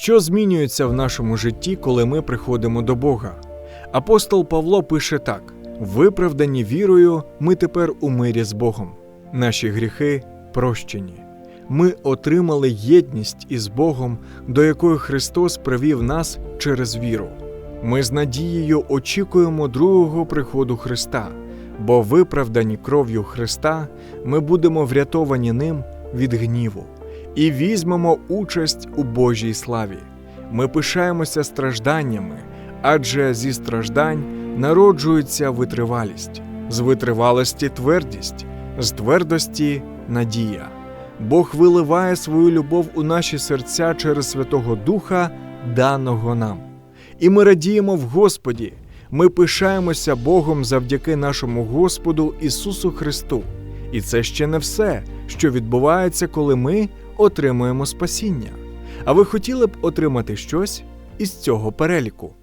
Що змінюється в нашому житті, коли ми приходимо до Бога? Апостол Павло пише так: виправдані вірою, ми тепер у мирі з Богом. Наші гріхи прощені. Ми отримали єдність із Богом, до якої Христос привів нас через віру. Ми з надією очікуємо другого приходу Христа, бо виправдані кров'ю Христа, ми будемо врятовані ним від гніву і візьмемо участь у Божій славі. Ми пишаємося стражданнями, адже зі страждань народжується витривалість, з витривалості твердість, з твердості надія. Бог виливає свою любов у наші серця через Святого Духа, даного нам. І ми радіємо в Господі. Ми пишаємося Богом завдяки нашому Господу Ісусу Христу. І це ще не все, що відбувається, коли ми отримуємо спасіння. А ви хотіли б отримати щось із цього переліку?